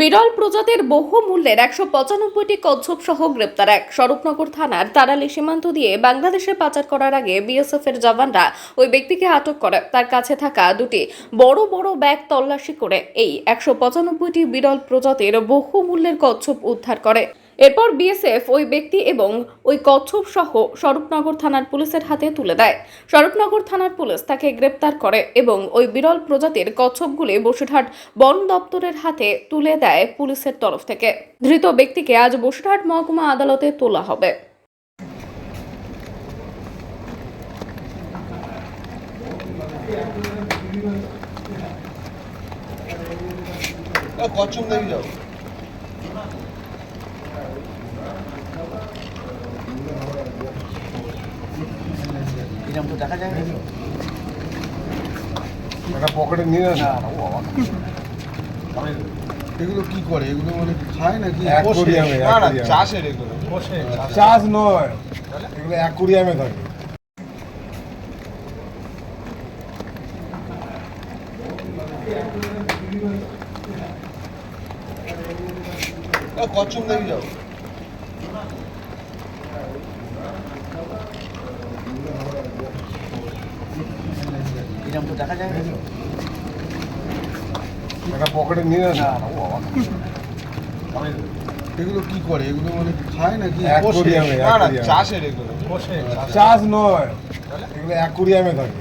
বিরল প্রজাতির বহু মূল্যের একশো পঁচানব্বইটি কচ্ছপ সহ গ্রেপ্তার এক। স্বরূপনগর থানার তারালি সীমান্ত দিয়ে বাংলাদেশে পাচার করার আগে বিএসএফ এর জওয়ানরা ওই ব্যক্তিকে আটক করে। তার কাছে থাকা দুটি বড় বড় ব্যাগ তল্লাশি করে এই একশো পঁচানব্বইটি বিরল প্রজাতির বহু মূল্যের কচ্ছপ উদ্ধার করে। এরপর বিএসএফ ওই ব্যক্তি এবং ওই কচ্ছপ সহ স্বরূপনগর থানার পুলিশের হাতে তুলে দেয়। স্বরূপনগর থানার পুলিশ তাকে গ্রেপ্তার করে এবং ওই বিরল প্রজাতির কচ্ছপগুলি বসিরহাট বন দপ্তরের হাতে তুলে দেয় পুলিশের তরফ থেকে। ধৃত ব্যক্তিকে আজ বসিরহাট মহকুমা আদালতে তোলা হবে। কচ্ছপ দেখে যাও। এরকম তো দেখা যায় একটা পকেটে নিয়ে না, না না, ও বাবা। এগুলো কি করে? এগুলো মানে খায় নাকি? অ্যাকোরিয়ামে। চাষের এগুলো। চাষ নয় এগুলো অ্যাকুরিয়ামে থাকে। কচ্ছপ দেখে যাও দেখা যায় একটা পকেটে নিয়ে না। এগুলো কি করে? এগুলো মানে খায় নাকি? চাষের এগুলো। চাষ নয় এগুলো অ্যাকুরিয়ামে থাকে।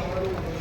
ಅವರು